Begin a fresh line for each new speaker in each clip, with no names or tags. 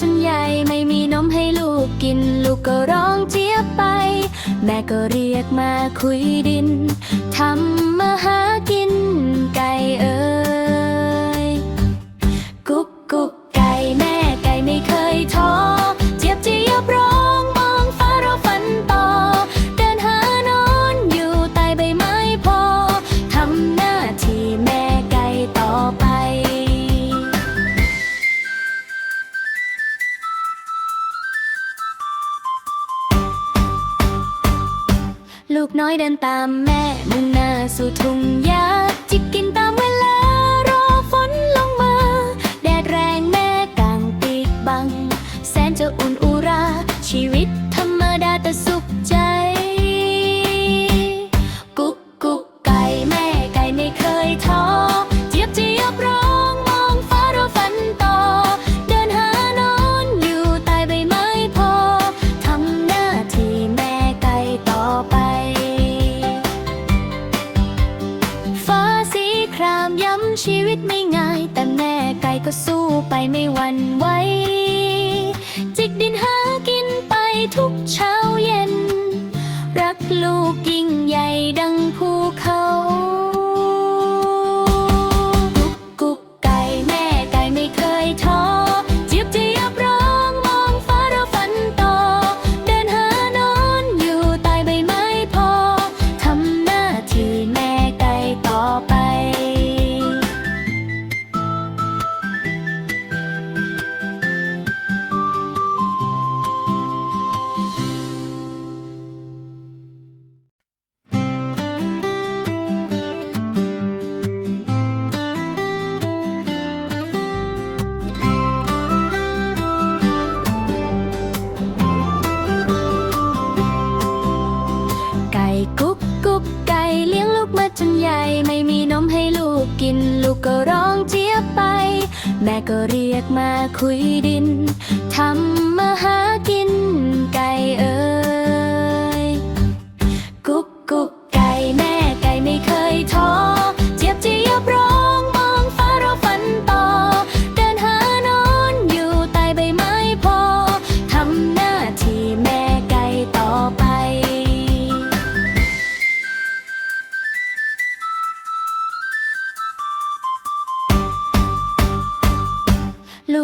จนใหญ่ไม่มีนมให้ลูกกิน ลูกก็ร้องเจี๊ยบไป แม่ก็เรียกมาคุยดินทำมาหา ลูกน้อยเดินตามแม่มุ่งหน้าสู่ทุ่งหญ้าจิกกินตามเวลารอฝนลงมา แดดแรงแม่กางปีกบัง แสนจะอุ่นอุรา ชีวิตธรรมดาแต่สุ ตไม่ง่าย แต่แม่ไก่ก็สู้ไปไม่หวั่นไหวจิกดินหากินไปทุกเช้า เลี้ยงลูกมาจนใหญ่ ไม่มีนมให้ลูกกิน ลูกก็ร้องเจี๊ยบไป แม่ก็เรียกมาคุยดินทำ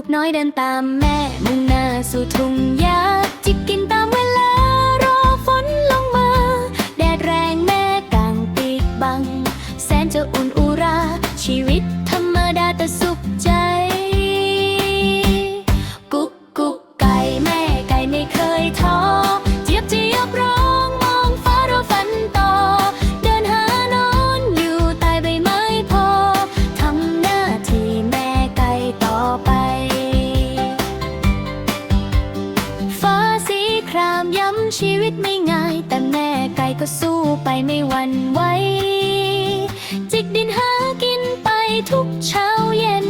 กน้อยเดินตามแม่ มุ่งหน้าสู่ทุ่งหญ้าจิกกินตามเวลา รอฝนลงมา แดดแรงแม่กางปีกบัง แสนจะอุ่นอุรา ชีวิตธรรมดาแต่สุข วิตไม่ง่าย แต่แม่ไก่ก็สู้ไปไม่หวั่นไหวจิกดินหากินไปทุกเช้าเย็น